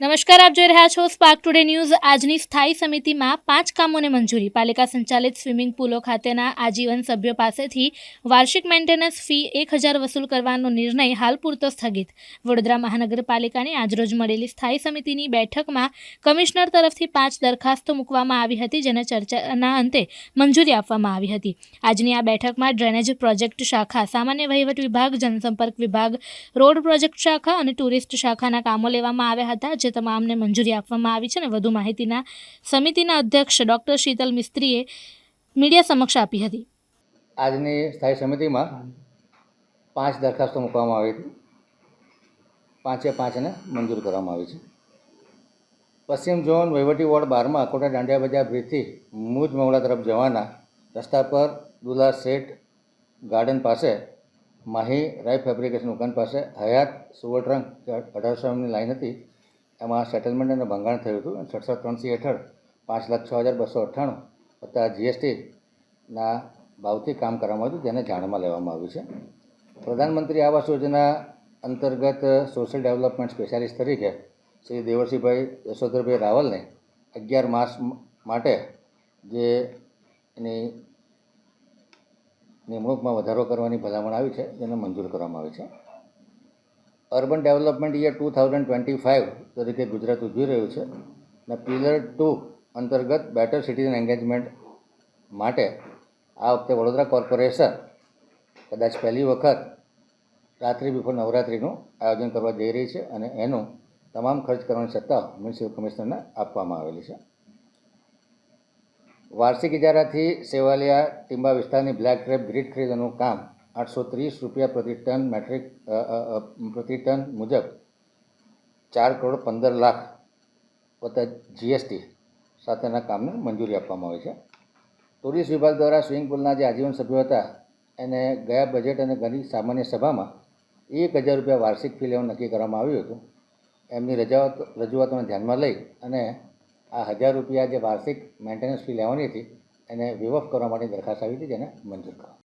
નમસ્કાર, આપ જોઈ રહ્યા છો સ્પાર્ક ટુડે ન્યૂઝ આજની સ્થાયી સમિતિમાં પાંચ કામોને મંજૂરી. પાલિકા સંચાલિત સ્વિમિંગ પુલો ખાતેના આજીવન સભ્યો પાસેથી વાર્ષિક મેન્ટેનન્સ ફી એક હજાર વસૂલ કરવાનો નિર્ણય હાલ પૂરતો સ્થગિત. વડોદરા મહાનગરપાલિકાની આજરોજ મળેલી સ્થાયી સમિતિની બેઠકમાં કમિશનર તરફથી પાંચ દરખાસ્તો મૂકવામાં આવી હતી, જેને ચર્ચાના અંતે મંજૂરી આપવામાં આવી હતી. આજની આ બેઠકમાં ડ્રેનેજ પ્રોજેક્ટ શાખા, સામાન્ય વહીવટ વિભાગ, જનસંપર્ક વિભાગ, રોડ પ્રોજેક્ટ શાખા અને ટુરિસ્ટ શાખાના કામો લેવામાં આવ્યા હતા જે તમામને મંજૂરી આપવામાં આવી છે અને વધુ માહિતીના સમિતિના અધ્યક્ષ ડોક્ટર શીતલ મિસ્ત્રીએ મીડિયા સમક્ષ આપી હતી. આજની સ્થાયી સમિતિમાં પાંચ દરખાસ્તો મૂકવામાં આવી હતી. પાંચે પાંચને મંજૂર કરવામાં આવી છે. પશ્ચિમ ઝોન વહીવટી વોર્ડ બારમાં કોટા દાંડિયા બજાર બ્રિજથી મુજ મવડા તરફ જવાના રસ્તા પર દુલા શેઠ ગાર્ડન પાસે માહી રાય ફેબ્રિકેશન દુકાન પાસે હયાત સુવર્ણ અઢારસો એમની લાઈન હતી. એમાં સેટલમેન્ટ અને ભંગાણ થયું હતું. અને સડસઠ ત્રણસી હેઠળ પાંચ લાખ છ હજાર બસો અઠ્ઠાણું વત્તા જીએસટીના ભાવથી કામ કરવામાં આવ્યું તેને જાણમાં લેવામાં આવ્યું છે. પ્રધાનમંત્રી આવાસ યોજના અંતર્ગત સોશિયલ ડેવલપમેન્ટ સ્પેશિયાલિસ્ટ તરીકે શ્રી દેવરસિંહભાઈ યશોધરભાઈ રાવલને અગિયાર માસ માટે જે એની નિમણૂકમાં વધારો કરવાની ભલામણ આવી છે તેને મંજૂર કરવામાં આવી છે. Urban development year two thousand twenty five તરીકે ગુજરાત ઉજવી રહ્યું છે અને પિલર ટુ અંતર્ગત બેટર સિટીઝન એન્ગેજમેન્ટ માટે આ વખતે વડોદરા કોર્પોરેશન કદાચ પહેલી વખત રાત્રિ બિફોર નવરાત્રિનું આયોજન કરવા જઈ રહી છે અને એનું તમામ ખર્ચ કરવાની સત્તા મ્યુનિસિપલ કમિશનરને આપવામાં આવેલી છે. વાર્ષિક ઇજારાથી સેવાલિયા ટીંબા વિસ્તારની બ્લેક ટ્રેપ ગ્રીડ ખરીદવાનું કામ આઠસો ત્રીસ રૂપિયા પ્રતિ ટન મેટ્રિક પ્રતિ ટન મુજબ ચાર કરોડ પંદર લાખ વત્તા જીએસટી સાથેના કામને મંજૂરી આપવામાં આવી છે. ટુરિસ્ટ વિભાગ દ્વારા સ્વિમિંગ પુલના જે આજીવન સભ્યો હતા, એને ગયા બજેટ અને ઘણી સામાન્ય સભામાં એક હજાર રૂપિયા વાર્ષિક ફી લેવાનું નક્કી કરવામાં આવ્યું હતું. એમની રજૂઆત રજૂઆતોને ધ્યાનમાં લઈ અને આ હજાર રૂપિયા જે વાર્ષિક મેન્ટેનન્સ ફી લેવાની હતી, એને વિવફ કરવા માટે દરખાસ્ત આવી હતી જેને મંજૂર કરવા